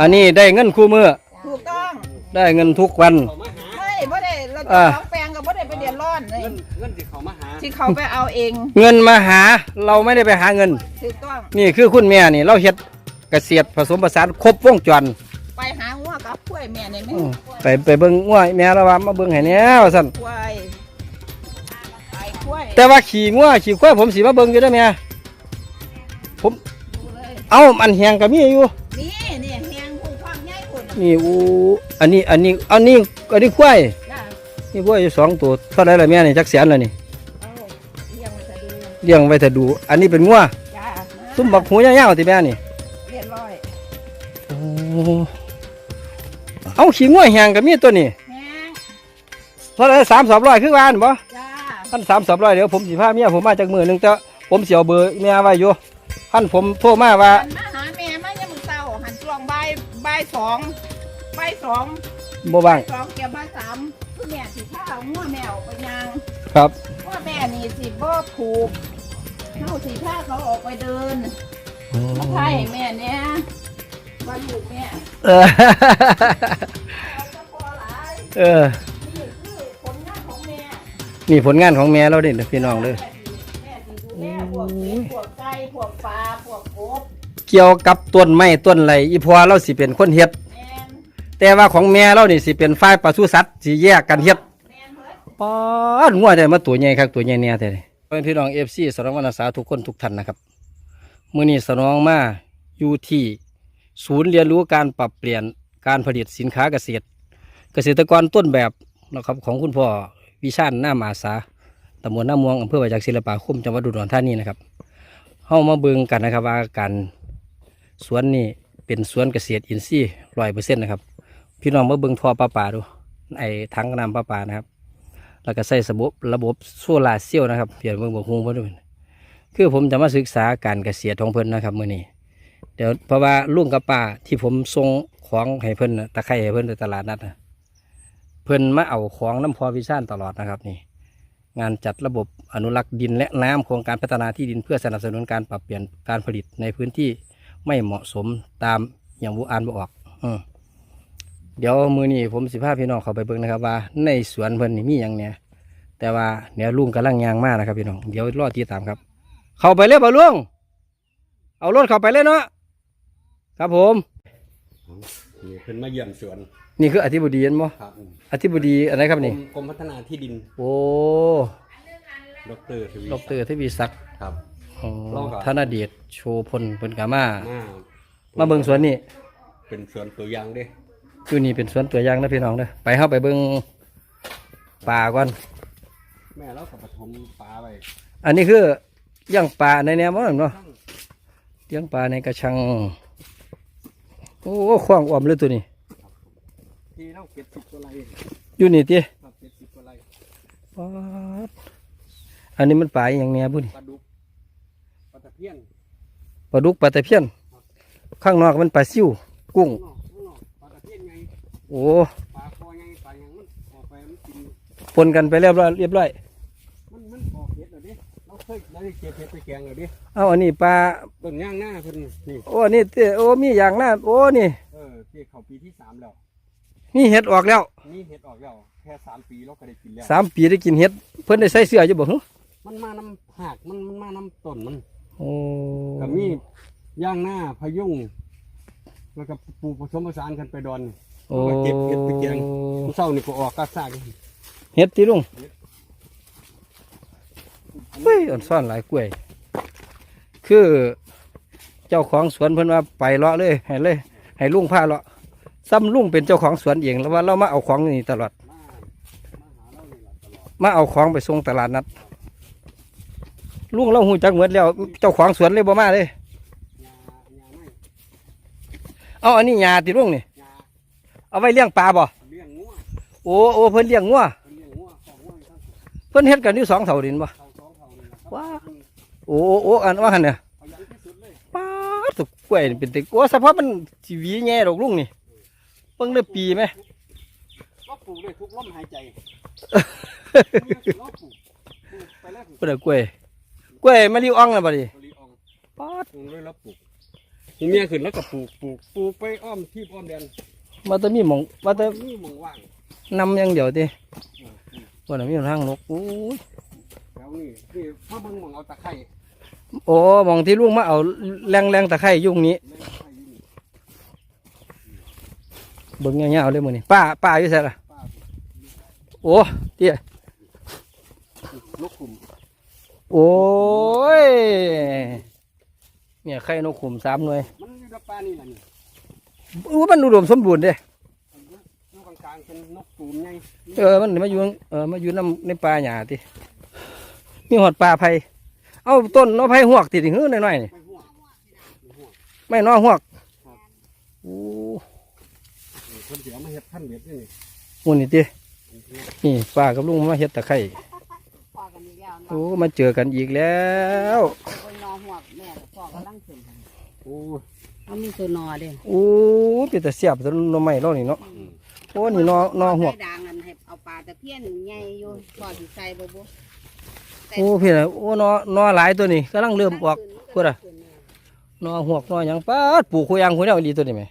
อันนี้ได้เงินคู่มือถูกต้องได้เงินทุกวันเขามาหาเฮ้ยบ่ได้เราอ่าจะของแปลงกับบ่ได้ไปเดือดร้อนเลยเงินเงินที่เขามาหาที่เขาไปเอาเอง เงินมาหาเราไม่ได้ไปหาเงินถูกต้องนี่คือคุณแม่นี่ เราเฮ็ดเกษตรผสมผสานครบวงจรไปหางัวกับกล้วยแม่เนี่ยแม่อืมไปไปเบิ่งงัวแม่เราว่ามาเบิ่งให้แหน่ว่าซั่นกล้วยไปกล้วยแต่ว่าขี่งัวขี่ควายผมสิมาเบิ่งอยู่เด้อแม่ผมดูเลยเอ้ามันแหงก็มีอยู่นี่นี่ นนี่อู้อันนี้อันนี้อันนี้อันนี้ควายจ้านี่ควายอยู่สองตัวเท่าไหร่ล่ะแม่นี่จักแสนแล้วนี่เอาเลี้ยงไว้จะดูเลี้ยงไว้ถ้าดู อันนี้เป็นงัวจ้าซุ่มบักหูยาวๆติแม่นี่เรียบร้อยโอ้เอาขี้งัวแหงก็มีตัวนี้แหงเท่าไหร่สามสามร้อยคือว่าอันบ่ จ้าท่านสามสามร้อยเดี๋ยวผมสิพาเมียผมมาจากมือหนึงแต่ผมเสียวเบอร์เมียไว้อยู่ท่านผมโทรมาว่าหันมาหาแม่มา สองบ่ายสองบ่บ้าง สองเกี่ยวบ่ายสามคือแม่สิพาเอางัวแมวไปยางครับว่าแม่นี่สิบ่ผูกเข้าสิพาเขาออกไปเดินมาไทยแม่เนี่ยบ้านลูกแม่เออ เอาจะพอหลายเออ นี่คือผลงานของแม่ นี่ผลงานของแม่เราเด่นพี่น้องเลย เกี่ยวกับต้นไม้ต้นไรอีพอเราสิเป็นคนเฮ็ด แม่นแต่ว่าของแม่เรานี่สิเป็นฝ่ายปศุสัตว์สิแยกกันเฮ็ดแม่นเฮ้ยป๊อดงัวได้มาตัวใหญ่ครับตัวใหญ่เนี่ยแต่นี่เป็นพี่น้อง FC สนองวรรณสาทุกคนทุกท่านนะครับมื้อนี้สนองมาอยู่ที่ศูนย์เรียนรู้การปรับเปลี่ยนการผลิตสินค้าเกษตร เกษตรกรต้นแบบนะครับของคุณพ่อวิชาญหน้ามาสาตำบลหน้ามวงอำเภอวาจากศิลปาคมจังหวัดอุดรธานีนะครับเข้ามาเบิ่งกันนะครับว่าการ สวนนี่เป็นสวนเกษตรอินทรีย์ร้อยเปอร์เซ็นต์นะครับ พี่น้องมาเบิ่งท่อปลาปาดูไอ้ถังน้ำปลาปานะครับ แล้วก็ใส่ระบบระบบโซลาร์เซลล์นะครับเปลี่ยนเบิ่งบกฮูมาด้วยคือผมจะมาศึกษาการเกษตรของเพิ่นนะครับมื้อนี้เดี๋ยวเพราะว่าลุงกับป้าที่ผมส่งของให้เพิ่นน่ะตะไคร้ให้เพิ่นในตลาดนัดนะเพิ่นมาเอาของน้ำพอวิชานตลอดนะครับนี่งานจัดระบบอนุรักษ์ดินและน้ำโครงการพัฒนาที่ดินเพื่อสนับสนุนการปรับเปลี่ยนการผลิตในพื้นที่ ไม่เหมาะสมตามอย่างบุอ่านบ่ออกอืมเดี๋ยวมือนี้ผมสิพาพี่น้องเขาไปเบิ่งนะครับว่า ในสวนเพิ่นนี่มีอย่างเนี้ยแต่ว่าเดี๋ยวลุงกำลังยางมากนะครับพี่น้องเดี๋ยวรอติดตามครับ เข้าไปเลยบ่ลุงเอารถเข้าไปเลยเนาะครับผมนี่เพิ่นมาเยี่ยมสวน นี่คืออธิบดีเห็นบ่ครับอธิบดีอะไรครับกรนี่มกรมพัฒนาที่ดิน โอ้ดรทวีดอกเตอรทวีศักดิ์ครับ อ๋อรองครับธนเดชโชพลเพิ่นกามา มามาเบิ่งสวนนี่เป็นสวนตัวอย่างเด้คือนี่เป็นสวนตัวอย่างนะพี่น้องเด้อไปเฮาไปเบิ่งป่าก่อน แม่เราก็ปฐมปลาไว้อันนี้คือเลี้ยงปลาในแนวบ่นั่นเนาะเลี้ยงปลาในกระชัง โอ้ขว้างอ้อมเลยตัวนี้ ที่เราเก็บสิบกว่าไร่อยู่นี่ติครับเก็บสิบกว่าไร่ป๊าดอันนี้มันปลาอหย่างเนี้ยบุญปลาดุกปลาตะเพียน ปลาดุกปลาตะเพียน ข้างนอกมันปลาซิวกุ้งข้างนอกข้างนอกปลาตะเพียนไงโอ้ปลาคอไงปลาหยังมันออกไปมันกินปนกันไปเรียบร้อยเรียบร้อย มันมันออกเห็ดเหรอดิเราเคยได้เก็บเห็ดไปแกงเหรอดิเอาอันนี้ปลาเบิ่งย่างหน้าเพิ่นนี่โอ้อันนี้เต้โอ้มีอย่างหน้าโอ้นี่ เออที่เขาปีที่สามแล้วนี่เห็ดออกแล้วนี่เห็ดออกแล้วแค่สามปีเราก็ได้กินแล้วสามปีได้กินเห็ด เพิ่นได้ใส่เสื้ออยู่บ่หึมันมาน้ำหากมันมันมาน้ำต้นมัน โอ้กับมีย่างหน้าพะยุงแล้วก็ปลูกผสมผสานกันไปดอนโอ้มาเก็บเห็ดไปแกงเศร้านี่ก็ออกกาซากเห็ดที่ลุงเฮ้ยอ่อนซ่อนหลายกล้วย คือเจ้าของสวนเพิ่นว่าไปเลาะเลยให้เลย ให้ลุงพาเลาะซ้ำลุงเป็นเจ้าของสวนเองแล้วว่าเรามาเอาของนี่ตลอด มามาหาเรานี่แหละตลอดมาเอาของไปส่งตลาดนัด ลุงเราหูจักเหมือนแล้ว เจ้าของสวนเลยบ่มาเลยยายาไม่เอาอันนี้ยาติลุงนี่ยาเอาไว้เลี้ยงปลาบ่เลี้ยงงัวโอ้โอ้เพิ่นเลี้ยงงัวเพิ่นเลี้ยงงัวของงัวอยู่ทั้งเพิ่นเฮ็ดกันอยู่สองเท่าดินบ่เท่าสองเท่านี่แหละครับว้าโอ้โอ้โอ้อันว่าหั่นเนี่ยเอาอย่างที่สุดเลยป้าดสุกกล้วยนี่เป็นติโอ้สภาพมันสิหวีแง่ดอกลุงนี่เพิ่งได้ปีไหมก็ปลูกเลยทุกลมหายใจมีแต่เราปลูกปลูกไปแล้วปลูกเพิ่นได้กล้วย กล้วยมะลิอ่องน่ะบัดนี้บริอองป๊าดปลูกเลยแล้วปลูกหูเมียขึ้นแล้วก็ปลูกปลูกปลูกไปอ้อมที่อ้อมแดนมาแต่มีหมองมาแต่นี่หมองว่างนำอย่างเดียวติอืมอืมว่าน่ะมีทางนกโอ้ยแล้วนี่นี่พ่อเบิ่งหมองเอาตะไคร้โอ้หมองที่ลุงมาเอาแรงแรงๆตะไคร่ยุ่งนี้เล่นตะไคร้อยู่นี่เบิ่งเงี้ยาวๆเลยมื้อนี้ป้าป้าอยู่ไสล่ะป้าโอ้เตี้ยลูกขุม โอ้ย เนี่ยไข่นกขุมสามหน่วยมันอยู่ในป่านี่แหละนี่อู้มันอุดมสมบูรณ์เด้อยู่กลางๆเป็นนกตูมไงเออมันมาอยู่เออมาอยู่น้ำในป่าหญ้าติมีหอดป่าไผ่เอาต้นนอไผ่หวกติดหื้อหน่อยๆนี่ไม่ห่วงไม่ห่วงไม่นอหวกโอ้เออคนเสียมาเฮ็ดพันเบ็ดนี่นี่โหนี่ตินี่ป้ากับลุงมาเฮ็ดตะไคร่ พอกันอีกแล้ว โอ้เนาะมาเจอกันอีกแล้วคนนอหัวกแม่กับพ่อกำลังขึ้นกันโอ้มันมีตัวนอเด้โอ้เป็นแต่เสียบแต่นอไม้เรานี่เนาะ โอ้นี่นอนอหวกใส่ด่างอันให้เอาปลาตะเพียนใหญ่อยู่พอสิใส่บ่บ่โอ้พี่น่ะโอ้นอนอหลายตัวนี่กำลังเริ่มออกพูดอะนอหวกนอหยังป้าดปลูกคุยางคุยแนวดีตัวนี้ไหม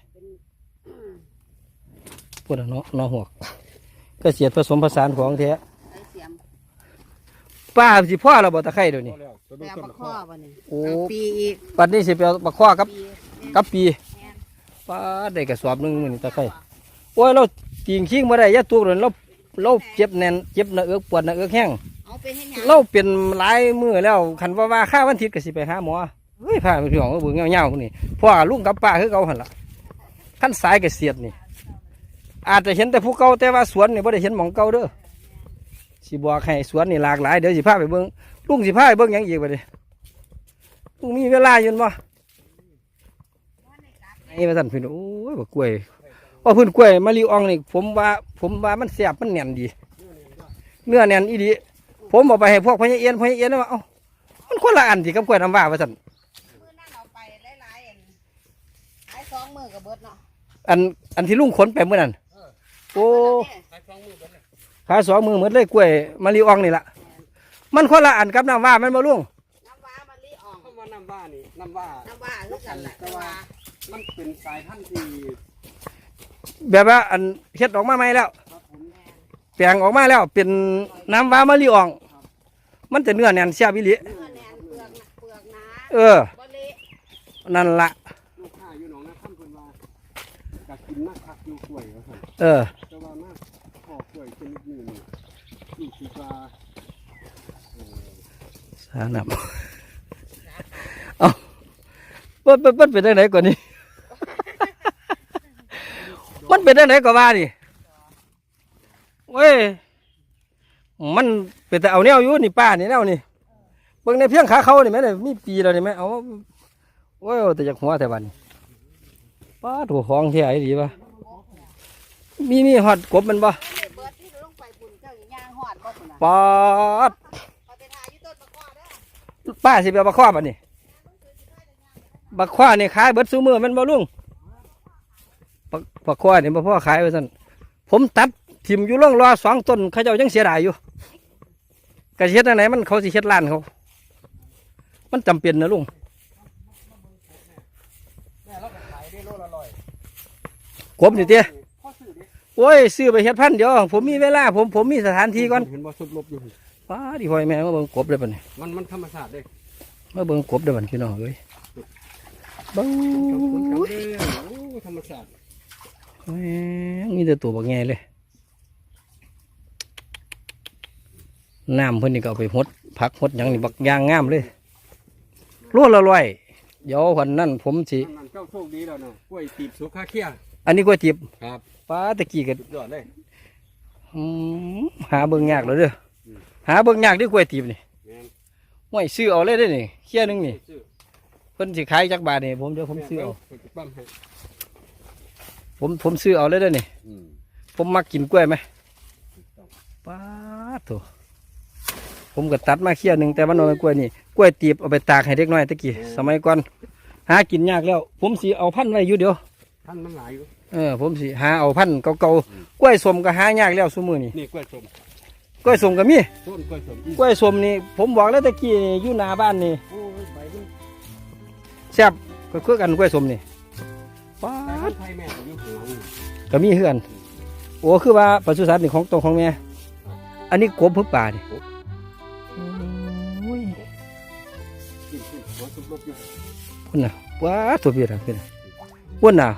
พูดอะเนาะนอหวกก็เสียดผสมผสานของแท้ใส่เสียม ป้าสิพ่อเราบ่ตะไคร้เดี๋ยวพนี้อแล้วตัวแปดูลต้นบักละข้ข้ออบ่นี่โอ้เอาปีอีกปัดนี้สิไปเอาบักข้อกับปีกับปีป้าดได้กระสอบหนึงมื้อนี้ตะไคร้โอ้ยเราติงขิงบ่ได้อยาตัวเลยเราเราเจ็บแน่นเจ็บหน้าเอือกปวดหน้าเอือกแห้ง เอาไปให้หยังเราเป็นหลายมื้อแล้วคันว่าว่าค่าวันอาทิตย์ก็สิไปหาหมอเฮ้ยพาไปพี่น้องเบิ่งเงาๆพุ่นนี่พ่อลุงกับป้าคือเก่าหั่นล่ะคันสายเกษียดนี่ อาจจะเห็นแต่ผู้เก่าแต่ว่าสวนนี่บ่ได้เห็นหมองเก่าเด้อ สิบอกให้สวนนี่หลากหลายเดี๋ยวสิพาไปเบิ่งลุงสิพาไปเบิ่งหยังอีกบัดนี้ลุงมีเวลาอยู่บ่นี่ว่าซั่นพี่น้องโอ้ยบักกล้วยว่าพื้นกล้วยมะลิอ่องนี่ผมว่า ผมว่ามันแซ่บมันแน่นดี เนื้อแน่นอีดีผมเอาไปให้พวกพญาเอียนพญาเอียนว่าเอ้ามันคนละอันที่กับกล้วยน้ำว้าว่าซั่นมื้อนั้นเอาไปหลายๆอันหลายสองมื้อก็เบิดเนาะอันอันที่ลุงขนไปเมื่อนั้นโอ้ ขาสองมือเหมือนเลยกล้วยมะลิอ่องนี่ล่ะมันคนละอันกับน้ำว้ามันบ่ลุงน้ำว้ามะลิอ่องเข้ามาน้ำว่านี่น้ำว่าน้ำว้าคือกันแหละแต่ว่ามันเป็นสายพันธุ์ที่แบบว่าอันเฮ็ดออกมาใหม่แล้วครับผมแปลงออกมาแล้วเป็นน้ำว้ามะลิอ่อง มันจะเนื้อแน่นเสียบิลิเนื้อแน่นเปลือกเปลือกหนาเออบ่เละนั่นละลูกค้าอยู่หนองนาคำเพิ่นว่าอยากกินมากคักอ สาน้ำเอาเปิดเปิดเปิดเป็นได้ไหนก่อนนี่มันเป็นได้ไหนก็ว่าดิเว้ย มันเป็นแต่เอาแนวอยู่นี่ป้านี่แนวนี่เบิ่งในเพียงขาเขานี่แม่เนี่ยมีปีแล้วนี่แม่เอาโอ้ยแต่จากหัวแต่วันนี้ป้าถูกของเที่ยไอ้ดีปะมีมีฮอดกบมันปะเบิดที่ลงไปปุ่นเจ้าอย่างย่างหอดบ่ปุ่นน่ะป้าดเอาไปทาอยู่ต้นมะกอกเด้อ ป้าสิไปเอาบักขว้าบัดนี่บักขว้านี่ขายเบิดซูมือมันบ่ลุงบักบักขว้านี่บ่พ่อขายไว้ซั่นผมตัดทิมอยู่ร่องรอสองต้นเขาเจ้ายังเสียดายอยู่กระเฮ็ดอันไหนมันเขาสิเฮ็ดร้านเขา มันจำเป็นนะลุงแม่เรบนี่เตี้ยโอ้ยซื้อไปเฮ็ดพันเดี๋ยวผมมีเวลา ผมผมมีสถานที่ก่อนเห็นบ่สุดลบอยู่ ป้าดิหอยแม่มาเบิ่งกบเด้อบัดนี้มันมันธรรมชาติเด้มาเบิ่งกบเด้อบัดพี่น้องเอ้ยเบิ่งขอบคุณครับเด้อโอ้ธรรมชาติแหม่มีแต่ตัวบักแง่เลยน้ำเพิ่นนี่ก็เอาไปหดผักหดหยังนี่บักยางงามเลยรวดละร้อยเดี๋ยววันนั้นผมสินั่นเจ้าโชคดีแล้วเนาะกล้วยตีบสุขาเคียอันนี้ก๋วยติบครับป้าตะกี้ก็สุดยอดเลยอืมหาเบิ่งยากเลยเด้อ หาเบิ่งยากเด้วยก๋วยติบนี่แม่นห่วยซื้อเอาเลยเด้อนี่เคี่ยหนึงนี่ซื้อเพิ่นสิขายจักบาทนี่ผมเดี๋ยวผมซื้อเอาแม่นปั้มให้ผมผมซื้อเอาเลยเด้อนี่ อืมผมมักกินกล้วยไหมป้าดโถผมก็ตัดมาเคี่ยหนึงแต่มันบ่แม่นกล้วยนี่กล้วยตีบเอาไปตากให้เด็กน้อยตะกี้สมัยก่อนหากินยากแล้ว ผมสิเอาพันธุ์ไว้อยู่เดี๋ยวท่านมันหลายอยู่ เออผมสิหาเอาพันธุ์เก่าๆกล้วยสมก็หายากแล้วซุมื้อนี้นี่กล้วยสม กล้วยสมก็มีต้นกล้วยสมอีกล้วยสมนี่ผมบอกแล้วตะกี้นี่อยู่หน้าบ้านนี่โอ้ยใบมันแซ่บก็คือกันกล้วยสมนี่ป้าแต่ดไทยแม่ก็อยู่ข้างหลังนี่ก็มีเฮือน โอ้คือว่าปศุสัตว์นี่ของตรงของแม่อันนี้กบพึ่ป่าดิโอ้ยขึ้นขึ้นหัวสุดรถอยู่พุ่นน่ะว้าตัวเบียดอะพุ่นน่ะพุ่นน่ะ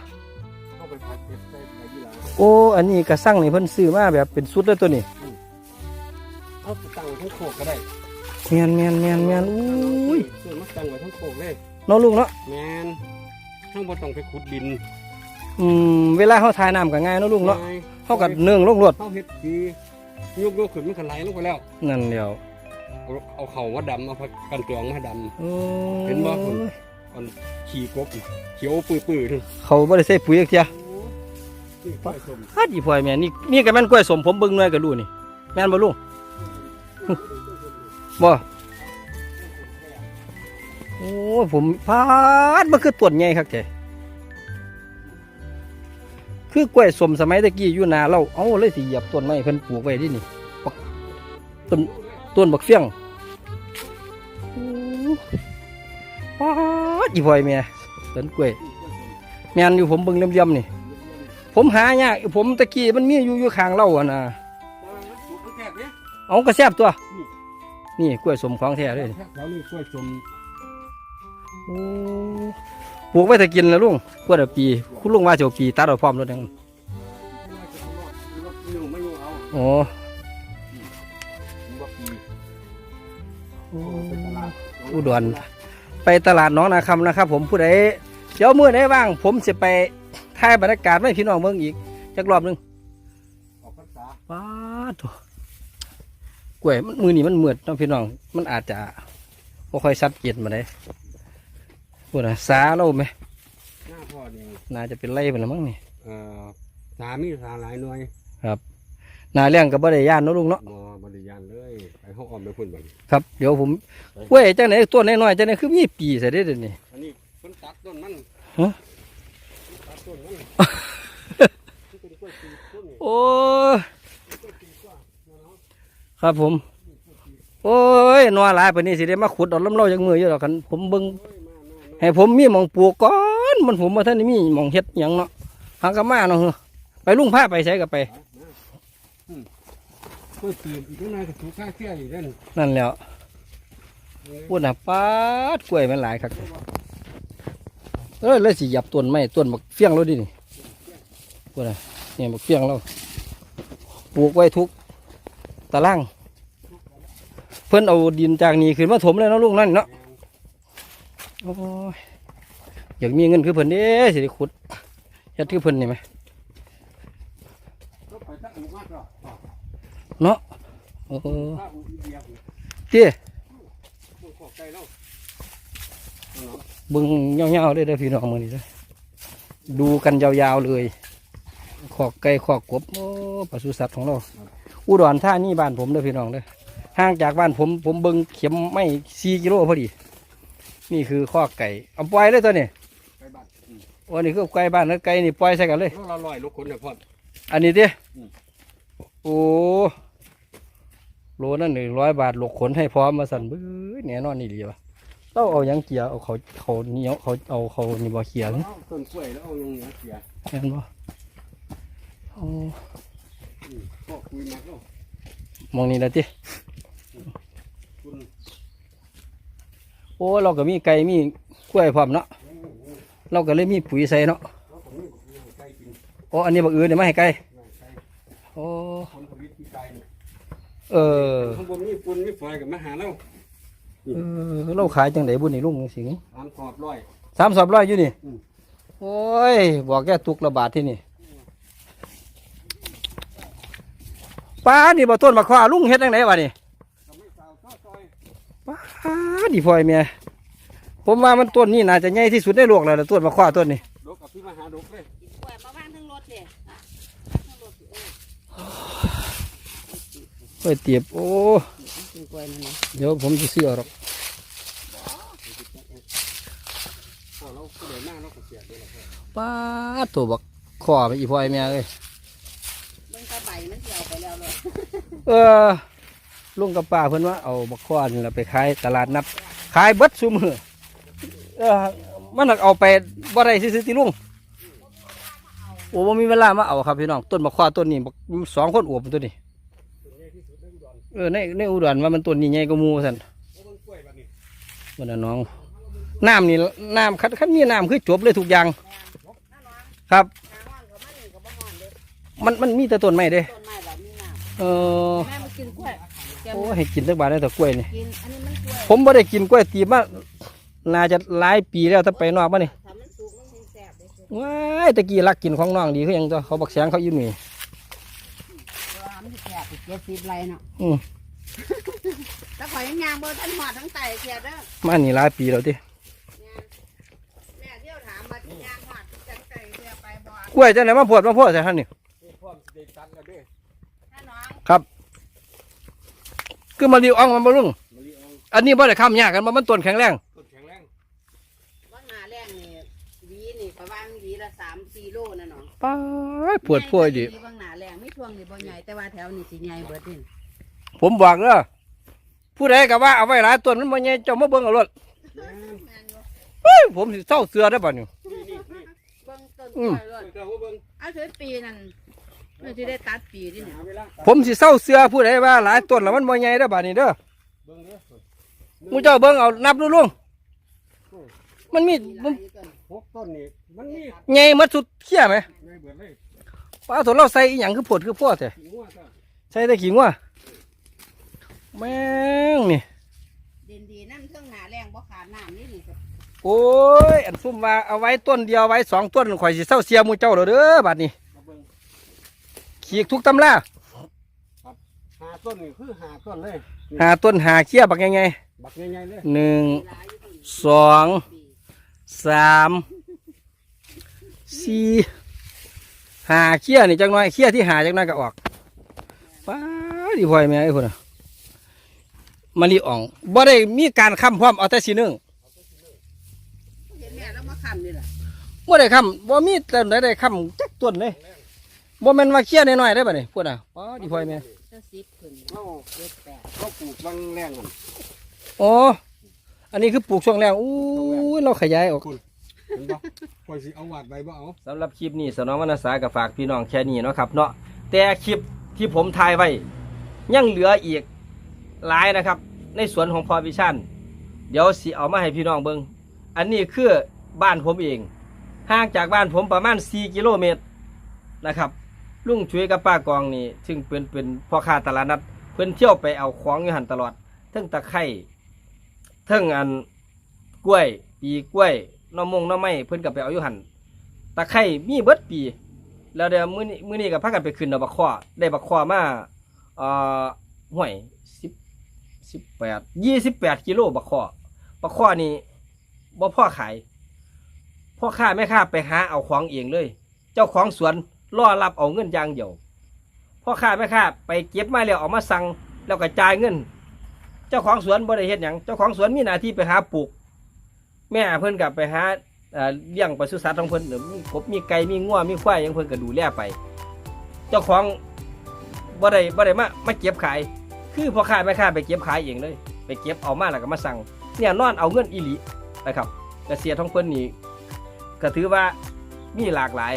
เข้าไปพัดเก็บใส่ใบยี่หลาโอ้ อันนี้กระสั่งนี่เพิ่นซื้อมาแบบเป็นสุดเลยตัวนี้ เอาไปตั้งไว้ทั้งโคกก็ได้แมนแมนแมนแมนอุ้ยเพื่อมาตั้งไว้ทั้งโคกเลยเน้องลุงเนาะแมนทั้งบนต้องไปขุดดินอืมเวลาเขาทายน้ำก็ง่ายเนาะลุงเนาะไงเขาก็เนื่องลงรวดเขาเฮ็ดคือยกยกขึ้นมันก็ไหลลงไปแล้ว นั่นเดียวเอาเอาเข่ามาดำเอากันเตืองมาดโอ้เห็นบ่พุ่นำเอาขี่กบอีกเขียวปื้อๆนึงเขาบ่ได้ใส่ปุ๋ยจักเที่ยนี่กล้วยส้มฮัดอีพ่อยแม่นี่นี่ก็แม่นกล้วยสมผมเบิ่งหน่อยก็รู้นี่ แม่นบ่ลุง บ่โอ้ผมพาดมันคือต้นใหญ่คักแท้คือกล้วยสมสมัยตะกี้อยู่นาเราเอาเลยสิเหยียบต้นไม้เพิ่นปลูกไว้ที่นี่ต้นต้นบักเฟียงโอ้พาดอีพอยแม่ต้นกล้วยแม่นอยู่ผมเบิ่งเลี่ยมๆนี่ ผมหายากผมตะกี้มันมีอยู่อยู่ข้างเราอะนะ เนี่ยเอากระแซบตัว นี่กล้วยสมของแท้เลยแคบแล้วนี่กล้วยส้มโอ้ปลูกไว้ถ้ากินแล้วลุงกล้วยละปี คุณลุงว่าจะเอาปีตัดเอาพร้อมรถยังรถยุ่งไม่ยุ่งเอาโอ้บ่ปีโอ้ไปตลาดอุดรไปตลาดหน้องนาคำนะครับ ผมผู้ใดเดี๋ยวมื้อไหนว่าง ผมจะไปถ่ายบรรยากาศให้พี่น้องเบิ่งอีกจักรอบหนึงออกพรรษาป้าดโถ่ กล้วยมันมือนี่มันมืดเน้องพี่น้อง มันอาจจะบ่ค่อยชัดเจนมาได้พูดนะสาเราไหมหน้าพ่อนี่น่าจะเป็นไล่ไปแล้วมั้งนี่เอ่อสามีสาหลายหน่วยนาเลี้ยงกับบ่ได้ย่านเนาะลุงเนาะบ่บริยานเลย ไปห้องออมไปพุ่นบัดนี้ครับเดี๋ยวผมกล้วยจังไหนตัวน้อยๆจังไหนคือมีปีใส่ได้เดี๋ยวนี้ อันนี้เพิ่นตัดต้นมันฮะตัดต้นมัน มันเป็นกล้วยปีต้นนี่โอ้ย ครับผม โอ้ยนอหลายปนี้สิได้มาขุดเอาลำเล่าจากมืออยู่ดอกคันผมเบิ่งให้ผมมีหมองปลูกก่อนมันผมบ่ทันได้มีหมองเฮ็ดหยังเนาะหางกะมาเนาะไปลุงพาไปใส่ก็ไปกล้วยปีอีกน่อยก็ถูกค่าเสียอยู่เด้นนั่นแหล้วพูดนะป้าดกล้วยมันหลายคักเอ้ยเลยสิหยับต้นไม้ต้นบักเฟี้ยงเราดินี่พูดนะเนี่ยบักเฟี้ยงเราปลูกไว้ทุก ตาราง เพิ่อนเอาดินจากนี้ขึ้นมาถมเลยเนาะลุงนั่นเนาะโอ้ยอยากมีเงินคือเพิ่นเด้สิได้ขุดเฮ็ดคือเพิ่นนี่ไหมเนาะโอ้ถ้าเตี้ยพวกขอบไก่แล้วเงยาๆเลยเด้อพี่น้องมือนี้เด้อดูกันยาวๆเลย ขอกไก่ขอกกบโอ้ ปศุสัตว์ของเรา อุดรธานีบ้านผมเด้อพี่น้องเด้อห่างจากบ้านผมผมเบิ่งเข็มไม่สี่กิโลพอดี นี่คือข้อกไก่เอาปล่อยเลยตัวนี้ไก่บ้านอืมโอ้นี่คือไก่บ้านแล้วไก่นี่ปล่อยใส่กันเลยโลละร้อยลูกคนเนี่ยพ่อ อันนี้เด้อืม โอ้โลนั่นหนึ่งร้อยบาทหลกขนให้พร้อมมาสั่นเบ้ยแน่นอนนี่ดีวะเราเอาหยังเกียร์เอาเขาเขาเหนียวเขาเอาเขานี่บ่เกียร์เอาต้นกล้วยแล้วเอาลงเหนือเสีย เห็นบ่โอ้อื มพ่อคุยมากแล้วมองนี่ละติคุณโอ้เราก็มีไก่มีกล้วยพร้อมเนาะเราก็เลยมีปุ๋ยใส่เนาะเขาผมนี่ไก่กินโอ้อันนี้บักอือเนี่ยมาให้ไก่ไก่โอ้คนผลิตที่ไก่เนี่ยเออข้างบนมีปุ่นมีฝอยกับมาหาแล้วเออเราขายจังไดบุญนี่ลุงสิงทานขอบร้อย สามสอบร้อยอยู่นี่อืม โอ้ยบอกแกตุกระบาดที่นี่ ป้านี่บ่ต้นบักขวาลุงเฮ็ดจังไดวะนี่ทำให้สาวข้าวซอยป้าดิพ่อยเมียผมว่ามันต้นนี้น่าจะใหญ่ที่สุดในโลกแล้วล่ะต้นมะขวาต้นนี้ดกกับพี่มาหาดกเลยกล้วยมาบ้างทั้งรถเลยทั้งรถเออไว้เตียบโอ้กินกล้วยนั่นนะเดี๋ยวผมจะซื้อเอาหรอกพอเราผู้ใดหน้าเราก็เสียด้วยละพ่อป้าดตัวบักขวาไปอีพ่อยเมียเอ้ย เบิ่งตาใบมันสิเอาไปแล้วเลย เออลุงกับป้าเพิ่นว่าเอาบักขวานี่ล่ะไปขายตลาดนัดขายเบิดซุมือเออมันหักเอาไปบ่ได้ซื้อๆติลุงโอ้บ่มีเวลามาเอาครับพี่น้องต้นมะขวาต้นนี้บักสองคนอวบตัวนี้เออในในอุดรว่ามันต้นนี้ใหญ่กว่าหมู่ซั่นเอาเบิ่งกล้วยบันน่ะน้องน้ำนี่น้ำคัดคัดนมีน้ำคือจบเลยทุกอย่าง ครับ มันมันมันมันมีแต่ต้นไม้เด้ เออำแม่มากินกล้วยแกโอ้ให้กินสักบาทได้แต่กล้วยนี่กินอันนี้มันกล้วยผมบ่ได้กินกล้วยตีบมาน่าจะหลายปีแล้วถ้าไปนอกมานี่ถ้ามันสุกมันสิแซ่บเด้อว้ายตะกี้รักกินของน้องดีคือหยังตัวเขาบักแสงเขาอยู่นี่ ว่ามันสิแซ่บเจ็ดสิบไรเนาะอืม แต่ข่อยยังยางบ่ทันหอดทั้งไตเสียเด้อมานี่หลายปีแล้วติแม่เที่ยวถามว่าสิยางหอดจังไตเสียไปบ่กล้วยจังไดมาพวดมาพวดใส่ท่านนี่ ครับคือมารีวอ่องมันบ่ลุงมะลิอ่องอันนี้บ่ได้ค้ำยากกันบ่มันต้นแข็งแรงต้นแข็งแรงว่างหาแรงนี่หวีนี่ประมาณหวีละสามสี่โลนะน้องป้าดปวดพวยดิว่างหนาแรงไม่ช่วงนี่บ่ใหญ่แต่ว่าแถวนี่สิใหญ่เบิดนี่ผมบอกเด้อผู้ใดก็ว่าเอาไว้หลายต้นมันบ่ใหญ่เจ้ามาเบิ่งเอารถแม่นบ่เฮ้ยผมสิเศร้าเสือได้อบัดนี้นี่นี่นี่เบิ่งต้นอืกล้มวยเลยเจ้าหัวเบิ่งเอาเถิดปีนั่น มันสิได้ตัดปีนี่เนี่ยหาเวลาผมสิเศร้าเสือผู้ใดว่าหลายต้นแล้วมันบ่ใหญ่เด้อบัดนี้เด้อเบิ่งเด้อหมูเจ้าเบิ่งเอานับดูลุงมันมีมีหมัลานยอยู่ต้นหกต้นนี่มันมีใหญ่หมดสุดเขี้ยไหมไม่เบิดเลยป้าตัวเราใส่อีหยังคือผดคือพ่อแต่ขี้งัวซะใส่แต่ขิงว่ะแม่งนี่เด่นดีนั่นเครื่องหนาแรงบ่ขาดน้ำนี่นี่สิโอ้ยอันซุ่มว่าเอาไว้ต้นเดียวไว้สองต้นข่อยสิเศร้าเสียหมูเจ้าแล้วเด้อบัดนี้ มาเบิ่งขีกทุกตำราหาต้นนี่คือหาต้นเลยหาต้นหาเขี้ยบักยังไงบักใหญ่ๆเลยหนึ่งมีหลายอยู่ต้นสองปีสามสี่หาเขี้ยนี่จังน้อยเขี้ยที่หาจังน้อยก็ออกป้าดีพอยแม่ไอ้คนน่ะมันนี่อ่องบ่ได้มีการค้ำพร้อมเอาแต่สีนึงเห็นแม่แล้วมาค้ำนี่ล่ะบ่ได้ค้ำบ่มีแต่ไหนได้ค้ำจักต้นเลย บ่แม่นว่าเขี้ยน้อยๆได้บ่ะนี่พูดน่ะป้าดีพอยแม่จะสิบขึ้นเขาเจ็ดแปดเขาปลูกบางแรงกันอ๋ออันนี้คือปลูกช่วงแรกอู้ยเราขยายออกเห็นปะคอยสิเอาหวาดไว้บ่เอาสำหรับคลิปนี้สนองวรรณสากับฝากพี่น้องแค่นี้เนาะครับเนาะแต่คลิปที่ผมถ่ายไว้ยังเหลืออีกหลายนะครับ ในสวนของพอวิชันเดี๋ยวสิเอามาให้พี่น้องเบิงอันนี้คือบ้านผมเอง ห่างจากบ้านผมประมาณ 4 กิโลเมตรนะครับ ลุงช่วยกับป้ากองนี่ ซึ่งเป็นเป็นพ่อค้าตลาดนัด เพิ่นเที่ยวไปเอาของอยู่หันตลอดเทั้งตะไคร่เทั้งอันกล้วย ปีกล้วยน้อมงน้อไม้เพิ่นก็ไปเอาอยู่หันตะไคร่มีเบิดปี แล้วเดี๋ยวมื้อนี้มื้อนี้ก็พากันไปขึ้นเอาบักขวาได้บักขวามาเอ่อห่วยสิบสิบแปดยี่สิบแปดกิโลบักขวาบักขวานี่บ่พ่อขายพ่อค้าแม่ค้าไปหาเอาของเองเลย เจ้าของสวน รอรับเอาเงินอย่างเดียวพ่อค้าแม่ค้าไปเก็บมาแล้วเอามาสั่งแล้วก็จ่ายเงิน เจ้าของสวนบ่ได้เฮ็ดหยังเจ้าของสวนมีหน้าที่ไปหาปลูก แม่เพิ่นกับไปหาเลี้ยงปศุสัตว์ของเพิ่นหรือมีกบมีไก่มีงัวมีควายยังเพิ่นก็ดูแลไป เจ้าของบ่ได้บ่ได้มามาเก็บขาย คือพ่อค้าแม่ค้าไปเก็บขายเองเลย ไปเก็บเอามาแล้วก็มาสั่งเนี่ยนอนเอาเงินอีหลีนะครับเกษตรของเพิ่นนี่ก็ถือว่ามีหลากหลาย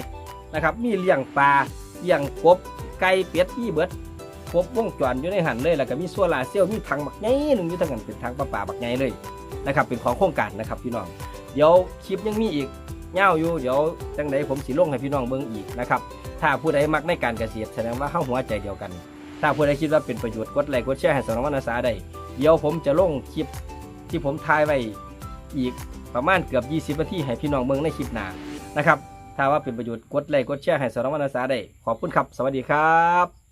นะครับ มีเลี้ยงปลาเลี้ยงกบไก่เป็ดมีเบิดครบวงจรอยู่ในหันเลยแล้วก็มีโซลาเซลล์มีถังบักใหญ่หนึงอยู่ทางนั้นเป็นถังประปาบักใหญ่เลยนะครับเป็นของโครงการนะครับพี่น้องเดี๋ยวคลิปยังมีอีกเง่าอยู่เดี๋ยวจังใดผมสิลงให้พี่น้องเบิ่งอีกนะครับถ้าผู้ใดมักในการเกษตรแสดงว่าเข้าหัวใจเดียวกัน ถ้าผู้ใดคิดว่าเป็นประโยชน์กดไลค์กดแชร์ให้สนองวรรณสาได้เดี๋ยวผมจะลงคลิปที่ผมถ่ายไว้อีกประมาณเกือบ 20นาทีให้พี่น้องเบิ่งในคลิปหน้านะครับ ถ้าว่าเป็นประโยชน์กดไลค์กดแชร์ให้สนองวรนาสาได้ ขอบคุณครับ สวัสดีครับ